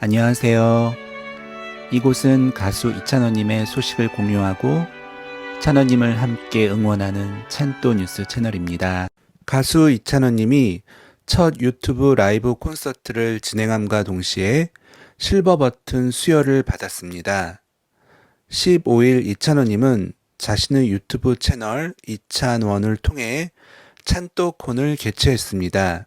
안녕하세요. 이곳은 가수 이찬원님의 소식을 공유하고 찬원님을 함께 응원하는 찬또 뉴스 채널입니다. 가수 이찬원님이 첫 유튜브 라이브 콘서트를 진행함과 동시에 실버 버튼 수여를 받았습니다. 15일 이찬원님은 자신의 유튜브 채널 이찬원을 통해 찬또콘을 개최했습니다.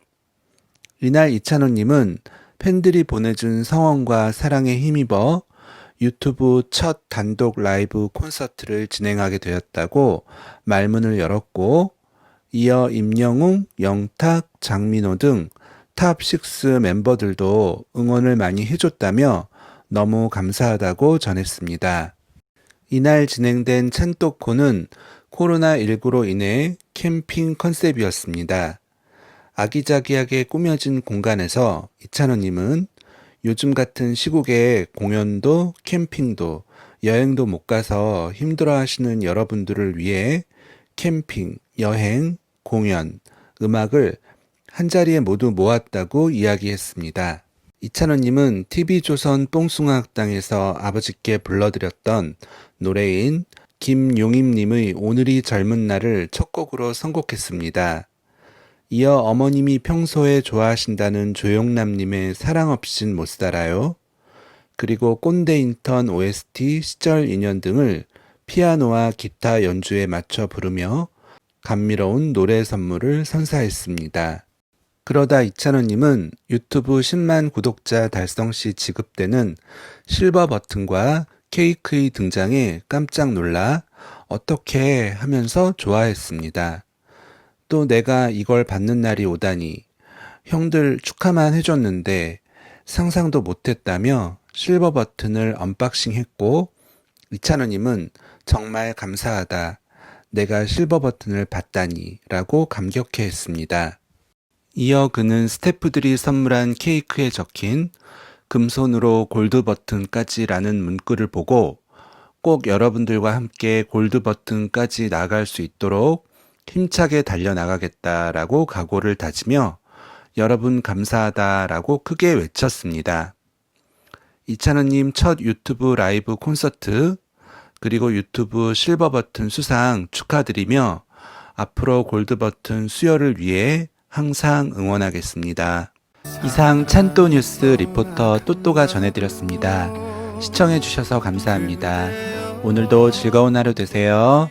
이날 이찬원님은 팬들이 보내준 성원과 사랑에 힘입어 유튜브 첫 단독 라이브 콘서트를 진행하게 되었다고 말문을 열었고, 이어 임영웅, 영탁, 장민호 등 탑6 멤버들도 응원을 많이 해줬다며 너무 감사하다고 전했습니다. 이날 진행된 찬또코는 코로나19로 인해 캠핑 컨셉이었습니다. 아기자기하게 꾸며진 공간에서 이찬원님은 요즘 같은 시국에 공연도 캠핑도 여행도 못 가서 힘들어 하시는 여러분들을 위해 캠핑, 여행, 공연, 음악을 한자리에 모두 모았다고 이야기했습니다. 이찬원님은 TV조선 뽕숭아학당에서 아버지께 불러드렸던 노래인 김용임님의 오늘이 젊은 날을 첫 곡으로 선곡했습니다. 이어 어머님이 평소에 좋아하신다는 조용남님의 사랑 없인 못 살아요. 그리고 꼰대 인턴 OST 시절 인연 등을 피아노와 기타 연주에 맞춰 부르며 감미로운 노래 선물을 선사했습니다. 그러다 이찬원님은 유튜브 10만 구독자 달성 시 지급되는 실버 버튼과 케이크의 등장에 깜짝 놀라 어떻게 하면서 좋아했습니다. 또 내가 이걸 받는 날이 오다니 형들 축하만 해줬는데 상상도 못했다며 실버 버튼을 언박싱 했고 이찬원님은 정말 감사하다. 내가 실버 버튼을 받다니 라고 감격해 했습니다. 이어 그는 스태프들이 선물한 케이크에 적힌 금손으로 골드 버튼까지 라는 문구를 보고 꼭 여러분들과 함께 골드 버튼까지 나갈 수 있도록 힘차게 달려나가겠다라고 각오를 다지며 여러분 감사하다라고 크게 외쳤습니다. 이찬원님 첫 유튜브 라이브 콘서트 그리고 유튜브 실버 버튼 수상 축하드리며 앞으로 골드 버튼 수여를 위해 항상 응원하겠습니다. 이상 찬또 뉴스 리포터 또또가 전해드렸습니다. 시청해주셔서 감사합니다. 오늘도 즐거운 하루 되세요.